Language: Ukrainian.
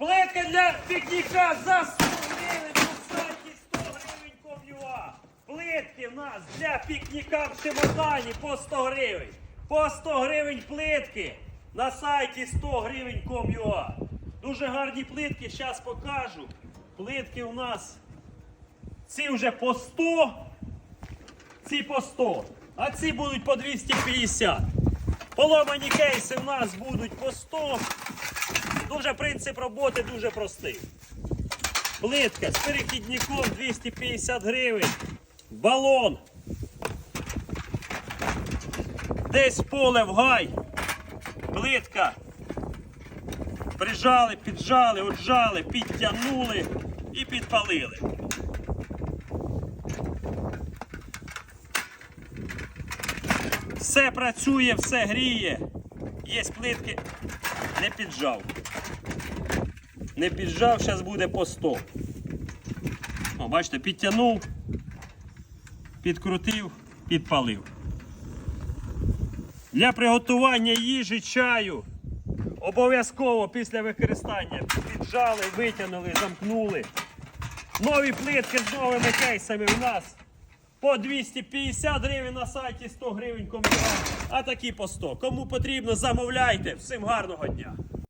Плитка для пікніка за 100 гривень на сайті 100 гривень ком'юа. Плитки в нас для пікніка в чемодані по 100 гривень. По 100 гривень плитки на сайті 100 гривень ком'юа. Дуже гарні плитки, зараз покажу. Плитки у нас ці вже по 100, ці по 100, а ці будуть по 250. Поломані кейси у нас будуть по 100. Дуже принцип роботи дуже простий. Плитка з перехідником 250 гривень. Балон. Десь поле в гай. Плитка. Прижали, піджали, отжали, підтягнули і підпалили. Все працює, все гріє. Є плитки. Не піджав. Не піджав, зараз буде по 100. О, бачите, підтягнув, підкрутив, підпалив. Для приготування їжі чаю обов'язково після використання піджали, витягнули, замкнули. Нові плитки з новими кейсами у нас по 250 гривень на сайті 100 гривень комбінат, а такі по 100. Кому потрібно, замовляйте. Всім гарного дня!